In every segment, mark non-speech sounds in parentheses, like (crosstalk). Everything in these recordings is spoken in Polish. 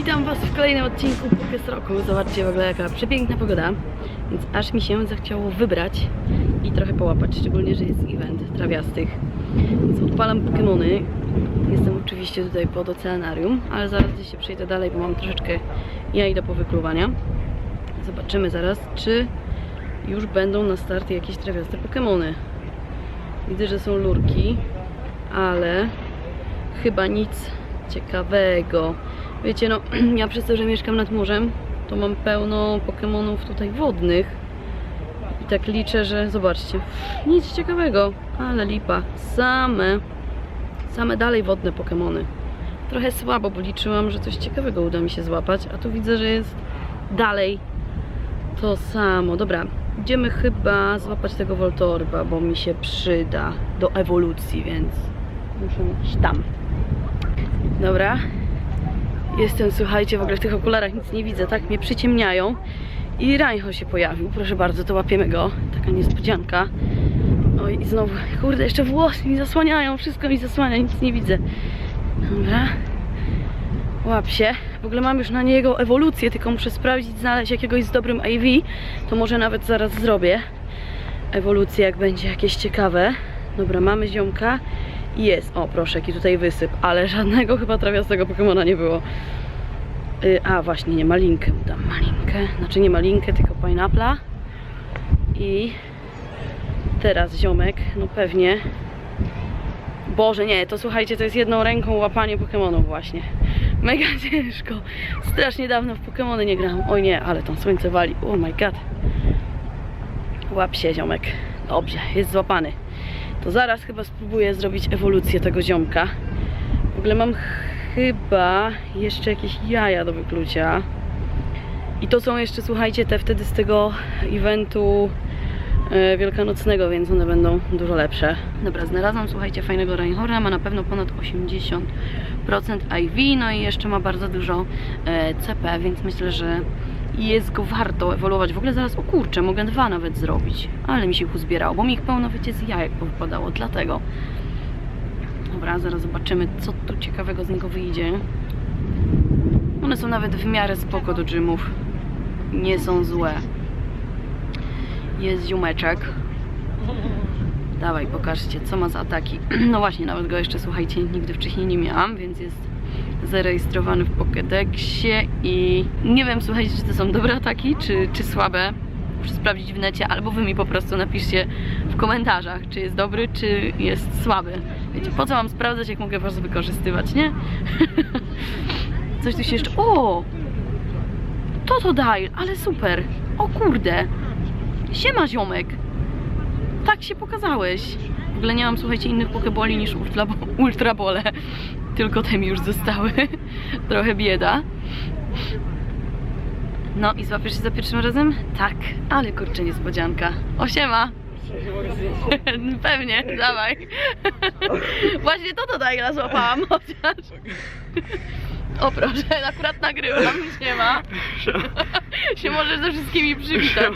Witam Was w kolejnym odcinku Pokés Roku. Zobaczcie w ogóle jaka przepiękna pogoda, więc aż mi się zachciało wybrać i trochę połapać, szczególnie, że jest event trawiastych. Więc odpalam Pokémony. Jestem oczywiście tutaj pod oceanarium, ale zaraz gdzieś się przejdę dalej, bo mam troszeczkę jaj do powykluwania. Zobaczymy zaraz, czy już będą na starcie jakieś trawiaste Pokémony. Widzę, że są lurki, ale chyba nic ciekawego. Wiecie, no, (clears throat) ja przez to, że mieszkam nad morzem, to mam pełno Pokemonów tutaj wodnych. I tak liczę, że zobaczcie, nic ciekawego, ale lipa. Same, same dalej wodne Pokemony. Trochę słabo, bo liczyłam, że coś ciekawego uda mi się złapać, a tu widzę, że jest dalej to samo. Dobra, idziemy chyba złapać tego Voltorba, bo mi się przyda do ewolucji, więc muszę iść tam. Dobra. Jestem, słuchajcie, w ogóle w tych okularach nic nie widzę, tak mnie przyciemniają. I Reinho się pojawił, proszę bardzo, to łapiemy go. Taka niespodzianka. Oj, i znowu, kurde, jeszcze włosy mi zasłaniają, wszystko mi zasłania, nic nie widzę. Dobra. Łap się. W ogóle mam już na niego ewolucję, tylko muszę sprawdzić, znaleźć jakiegoś z dobrym IV. To może nawet zaraz zrobię. Ewolucję, jak będzie jakieś ciekawe. Dobra, mamy ziomka. Jest. O, proszę, jaki tutaj wysyp. Ale żadnego chyba trawiastego Pokemona nie było. Y, a, właśnie, nie, malinkę dam. Malinkę. Znaczy nie malinkę, tylko pineappla. I teraz ziomek, no pewnie. Boże, nie, to słuchajcie, to jest jedną ręką łapanie Pokemonów właśnie. Mega (laughs) ciężko. Strasznie dawno w Pokemony nie grałam. Oj nie, ale tam słońce wali. Oh my god. Łap się, ziomek. Dobrze, jest złapany. To zaraz chyba spróbuję zrobić ewolucję tego ziomka. W ogóle mam chyba jeszcze jakieś jaja do wyklucia. I to są jeszcze, słuchajcie, te wtedy z tego eventu e, wielkanocnego, więc one będą dużo lepsze. Dobra, znalazłam, słuchajcie, fajnego Reinhorna, ma na pewno ponad 80% IV, no i jeszcze ma bardzo dużo e, CP, więc myślę, że jest go warto ewoluować. W ogóle zaraz, o kurczę, mogę dwa nawet zrobić, ale mi się ich uzbierało, bo mi ich pełno, wiecie, z jajek powypadało, dlatego. Dobra, zaraz zobaczymy, co tu ciekawego z niego wyjdzie. One są nawet w miarę spoko do gymów. Nie są złe. Jest ziumeczek. Dawaj, pokażcie, co ma za ataki. (clears throat) No właśnie, nawet go jeszcze, słuchajcie, nigdy wcześniej nie miałam, więc jest zarejestrowany w Pokédexie i nie wiem, słuchajcie, czy to są dobre ataki, czy, czy słabe. Muszę sprawdzić w necie, albo wy mi po prostu napiszcie w komentarzach, czy jest dobry, czy jest słaby. Wiecie, po co mam sprawdzać, jak mogę was wykorzystywać, nie? (laughs) Coś tu się jeszcze... O! To to daj, ale super. O kurde. Siema ziomek. Tak się pokazałeś. W ogóle nie mam, słuchajcie, innych pokeboli niż ultra, ultrabole. Tylko te mi już zostały. (laughs) Trochę bieda. No i złapiesz się za pierwszym razem? Tak, ale kurczę niespodzianka. O siema. (laughs) Pewnie, dawaj. (laughs) Właśnie to to Dajla złapałam, chociaż. O proszę, akurat nagrywam, nie ma. się możesz ze wszystkimi przywitać.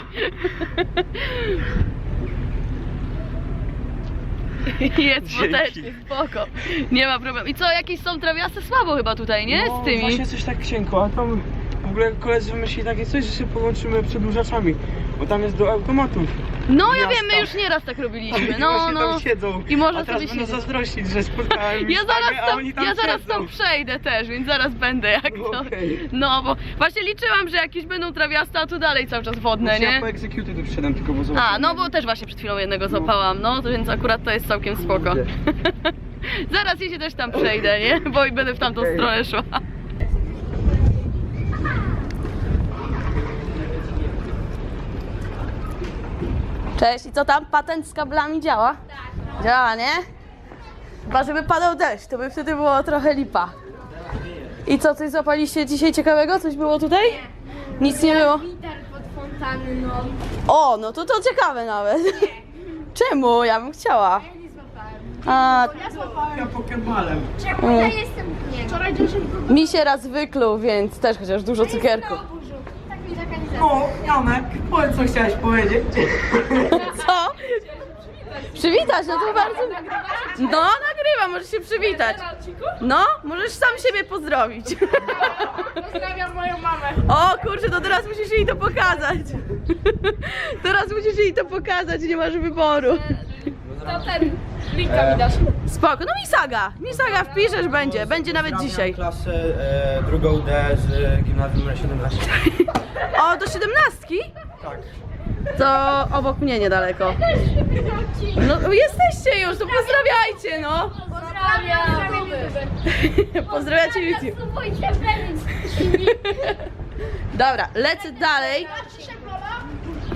(laughs) Jest smutecznie, spoko. Nie ma problemu. I co, jakieś są trawiaste słabo chyba tutaj, nie? No, Z tymi. Właśnie coś tak cienko, a tam w ogóle koledzy wymyślili takie coś, że się połączymy przedłużaczami, bo tam jest do automatów. No ja miasta. wiem, my już nieraz tak robiliśmy. No, właśnie no. tam siedzą. I można a teraz sobie będą siedzieć. zazdrościć, że spotkałem Ja zaraz a tam, oni tam ja zaraz siedzą. tam przejdę też, więc zaraz będę jak to. Okej. No, bo właśnie liczyłam, że jakieś będą trawiaste, a tu dalej cały czas wodne, nie? Ja po Executed przyszedłem tylko, bo A, zobaczyłem. no bo też właśnie przed chwilą jednego złapałam, no to więc akurat to jest całkiem spoko. Kurde. (laughs) Zaraz ja się też tam przejdę, nie? Bo i będę w tamtą Okej. stronę szła. Cześć, i co tam? Patent z kablami działa? Tak. Działa, nie? Chyba, żeby padał deszcz, to by wtedy było trochę lipa. I co, coś złapaliście dzisiaj ciekawego? Coś było tutaj? Nic nie było? Pod fontanną. O, no to to ciekawe nawet. (laughs) Czemu? Ja bym chciała. Ja nie złapałem. A, Ja złapałem. Ja pokebalem. Czemu ja jestem... Nie. Wczoraj dużo mi się raz wykluł, więc też chociaż dużo cukierku. Mi zakanizacja. O, Janek, powiedz co chciałeś powiedzieć. Co? Przywitać, no to bardzo... No, nagrywam, możesz się przywitać. No, możesz sam siebie pozdrowić. Pozdrawiam moją mamę. O kurczę, to teraz musisz jej to pokazać. Teraz musisz jej to pokazać, nie masz wyboru. To ten. Linka mi dasz. Spoko, no Misaga, Misaga wpiszesz, będzie, będzie nawet Pozdrawiam dzisiaj. klasę e, drugą D z gimnazjum numer 17. O, do siedemnastki? Tak. To obok mnie niedaleko. No jesteście już, to pozdrawiajcie, no. Pozdrawiam. Pozdrawiacie YouTube. Dobra, lecę dalej.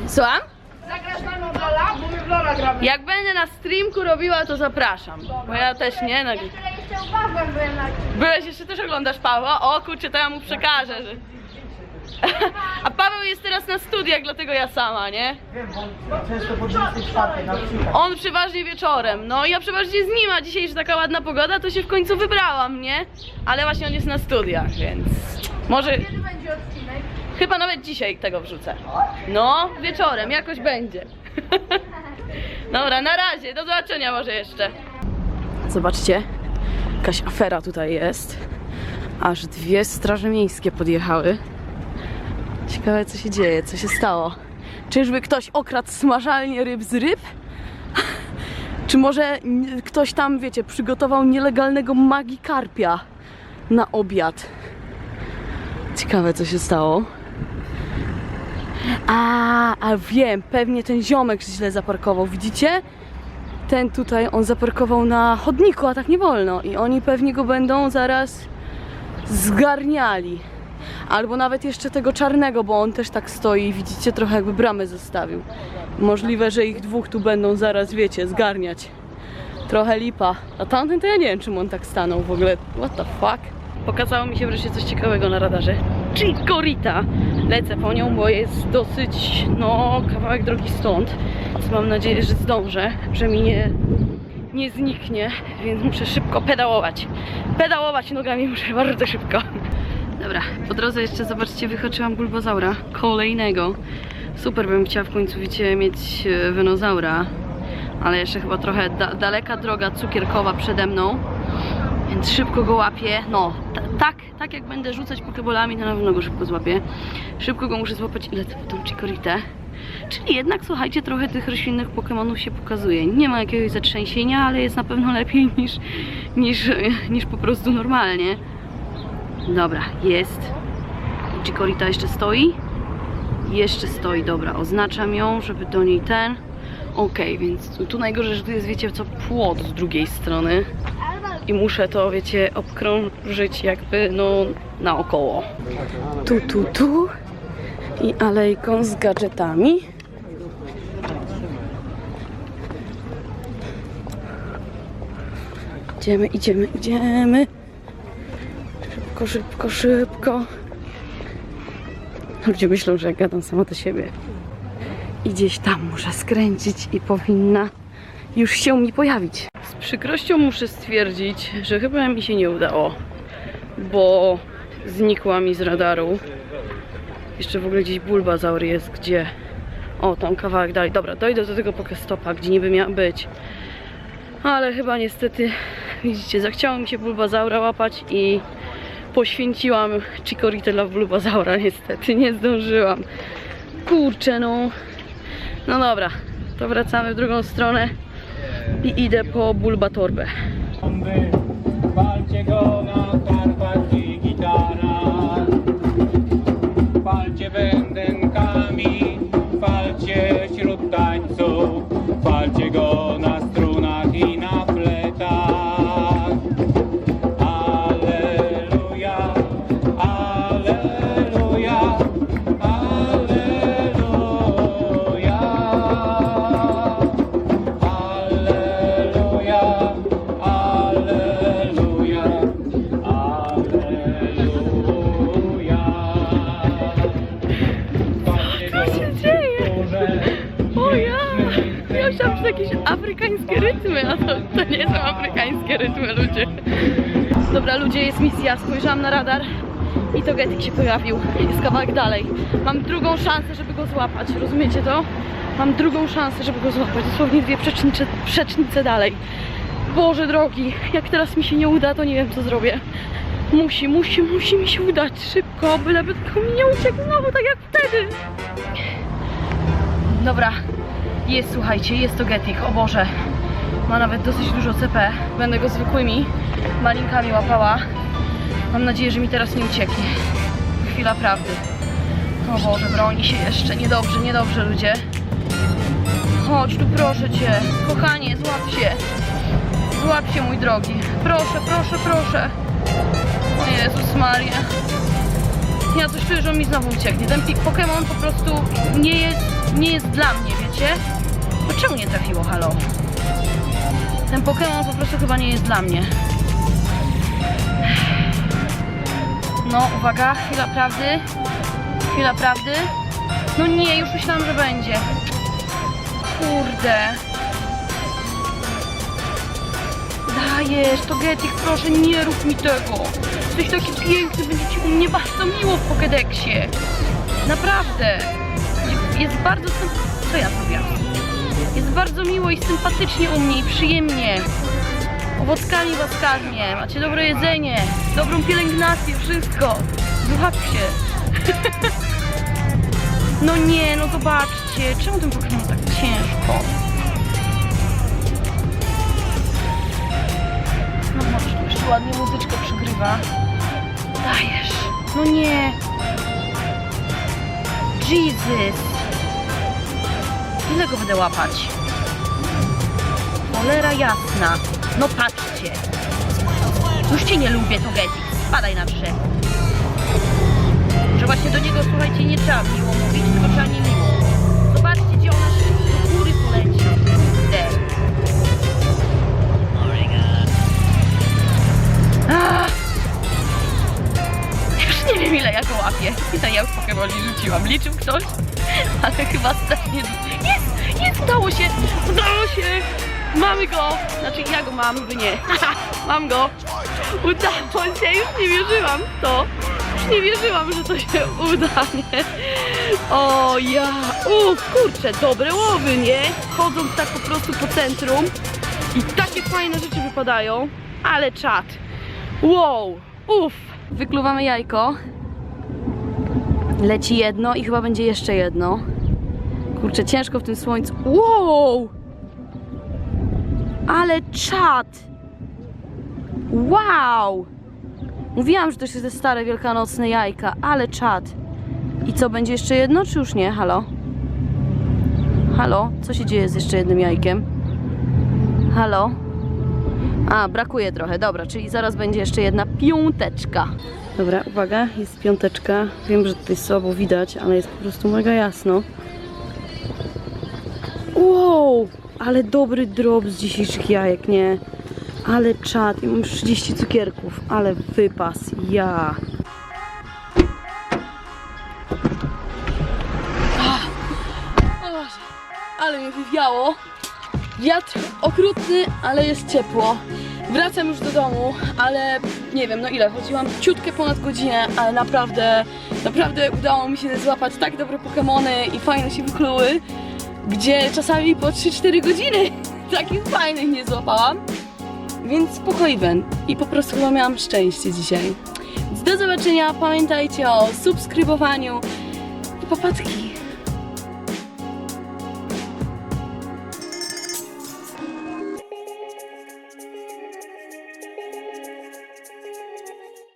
Słucham? Zagrasz na mną Lola? Bo my w Lola gramy. Jak będę na streamku robiła, to zapraszam. Bo ja też nie, no. Tyle jeszcze uważam, byłem na... Byłeś jeszcze też oglądasz Pawła? O kurczę, to ja mu przekażę, że... (laughs) A Paweł jest teraz na studiach, dlatego ja sama, nie? Wiem, bo często po 24 na przykład. On przeważnie wieczorem. No ja przeważnie z nim, a dzisiaj, że taka ładna pogoda, to się w końcu wybrałam, nie? Ale właśnie on jest na studiach, więc może... Kiedy będzie odcinek? Chyba nawet dzisiaj tego wrzucę. No, wieczorem, jakoś będzie. (laughs) Dobra, na razie, do zobaczenia może jeszcze. Zobaczcie, jakaś afera tutaj jest. Aż dwie straże miejskie podjechały. Ciekawe co się dzieje, co się stało. Czyżby ktoś okradł smażalnię ryb z ryb? Czy może ktoś tam, wiecie, przygotował nielegalnego magikarpia na obiad? Ciekawe co się stało. A, a wiem, pewnie ten ziomek źle zaparkował, widzicie? Ten tutaj, on zaparkował na chodniku, a tak nie wolno. I oni pewnie go będą zaraz zgarniali. Albo nawet jeszcze tego czarnego, bo on też tak stoi, widzicie, trochę jakby bramę zostawił. Możliwe, że ich dwóch tu będą zaraz, wiecie, zgarniać. Trochę lipa. A tamten to ja nie wiem, czym on tak stanął w ogóle. What the fuck? Pokazało mi się wreszcie coś ciekawego na radarze. Chikorita. Lecę po nią, bo jest dosyć, no, kawałek drogi stąd. Więc mam nadzieję, że zdążę, że mi nie, nie zniknie, więc muszę szybko pedałować. Pedałować nogami muszę bardzo szybko. Dobra, po drodze jeszcze zobaczcie, wyhaczyłam bulbozaura kolejnego. Super bym chciała w końcu, wiecie, mieć e, wenozaura, ale jeszcze chyba trochę da daleka droga cukierkowa przede mną. Więc szybko go łapię. No, ta- tak, tak jak będę rzucać pokebolami, to na pewno go szybko złapię. Szybko go muszę złapać, ile w tą Chikorite. Czyli jednak, słuchajcie, trochę tych roślinnych Pokemonów się pokazuje. Nie ma jakiegoś zatrzęsienia, ale jest na pewno lepiej niż, niż, niż po prostu normalnie. Dobra, jest. Chikorita jeszcze stoi. Jeszcze stoi, dobra, oznaczam ją, żeby do niej ten. Okej, więc tu, tu najgorzej, że tu jest, wiecie co, płot z drugiej strony. I muszę to, wiecie, obkrążyć jakby, no, naokoło. Tu, tu, tu. I alejką z gadżetami. Idziemy, idziemy, idziemy. Szybko, szybko, szybko. Ludzie myślą, że gadam sama do siebie. I gdzieś tam muszę skręcić i powinna już się mi pojawić. Z przykrością muszę stwierdzić, że chyba mi się nie udało, bo znikła mi z radaru. Jeszcze w ogóle gdzieś bulbazaur jest, gdzie... O, tam kawałek dalej. Dobra, dojdę do tego pokestopa, gdzie niby miał być. Ale chyba niestety, widzicie, zachciało mi się bulbazaura łapać i poświęciłam Chikorite dla bulbazaura. Niestety, nie zdążyłam. Kurczę, no. No dobra, to wracamy w drugą stronę i idę po bulbatorbę. Palcie go na kartach i gitarach Palcie bębenkami, jakieś afrykańskie rytmy, a to, to nie są afrykańskie rytmy, ludzie. Dobra, ludzie, jest misja. Spojrzałam na radar i to Getik się pojawił. Jest kawałek dalej. Mam drugą szansę, żeby go złapać. Rozumiecie to? Mam drugą szansę, żeby go złapać. Dosłownie dwie przecznice, przecznice dalej. Boże drogi, jak teraz mi się nie uda, to nie wiem co zrobię. Musi, musi, musi mi się udać szybko, byleby tylko mi nie uciekł znowu, tak jak wtedy. Dobra, jest, słuchajcie, jest to Getik, o Boże. Ma nawet dosyć dużo CP. Będę go zwykłymi malinkami łapała. Mam nadzieję, że mi teraz nie ucieknie. Chwila prawdy. O Boże, broni się jeszcze. Niedobrze, niedobrze, ludzie. Chodź tu, proszę Cię. Kochanie, złap się. Złap się, mój drogi. Proszę, proszę, proszę. O Jezus Maria. Ja coś czuję, że on mi znowu ucieknie. Ten Pokémon po prostu nie jest, nie jest dla mnie, wiecie? No czemu nie trafiło, halo? Ten Pokémon po prostu chyba nie jest dla mnie. No, uwaga, chwila prawdy. Chwila prawdy. No nie, już myślałam, że będzie. Kurde. Dajesz, to Getik, proszę, nie rób mi tego. Jesteś taki piękny, będzie ci u mnie bardzo miło w Pokédexie. Naprawdę. Jest bardzo... Co ja zrobiłam? Jest bardzo miło i sympatycznie u mnie i przyjemnie. Owocami was karmię, macie dobre jedzenie, dobrą pielęgnację, wszystko. Się. (laughs) No nie, no zobaczcie, czemu ten Pokémon tak ciężko? No może jeszcze ładnie muzyczkę przygrywa. Dajesz. No nie. Jesus. Ile go będę łapać? Cholera jasna. No patrzcie. Już cię nie lubię, to Getik. Spadaj na drzewo. Że właśnie do niego, słuchajcie, nie trzeba miło mówić, tylko trzeba nie Pokemoni rzuciłam. Liczył ktoś? (laughs) Ale chyba strasznie... Jest! Jest! Udało się! Udało się! Mamy go! Znaczy ja go mam, wy nie. (laughs) Mam go! Udało się! Już nie wierzyłam w to! Już nie wierzyłam, że to się uda, nie? O ja! Uff, kurczę, dobre łowy, nie? Chodząc tak po prostu po centrum i takie fajne rzeczy wypadają. Ale czad! Wow! Uff! Wykluwamy jajko. Leci jedno i chyba będzie jeszcze jedno. Kurczę, ciężko w tym słońcu. Wow! Ale czad! Wow! Mówiłam, że to się te stare wielkanocne jajka, ale czad. I co, będzie jeszcze jedno, czy już nie? Halo? Halo? Co się dzieje z jeszcze jednym jajkiem? Halo? A, brakuje trochę, dobra, czyli zaraz będzie jeszcze jedna piąteczka. Dobra, uwaga, jest piąteczka. Wiem, że tutaj słabo widać, ale jest po prostu mega jasno. Wow, ale dobry drop z dzisiejszych jajek, nie? Ale czad, i mam już 30 cukierków, ale wypas, ja. Boże, ale mnie wywiało. Wiatr okrutny, ale jest ciepło. Wracam już do domu, ale nie wiem, no ile, chodziłam ciutkę ponad godzinę, ale naprawdę, naprawdę udało mi się złapać tak dobre Pokemony i fajne się wykluły, gdzie czasami po 3-4 godziny (laughs) takich fajnych nie złapałam. Więc event i po prostu chyba miałam szczęście dzisiaj. Do zobaczenia, pamiętajcie o subskrybowaniu i popatki.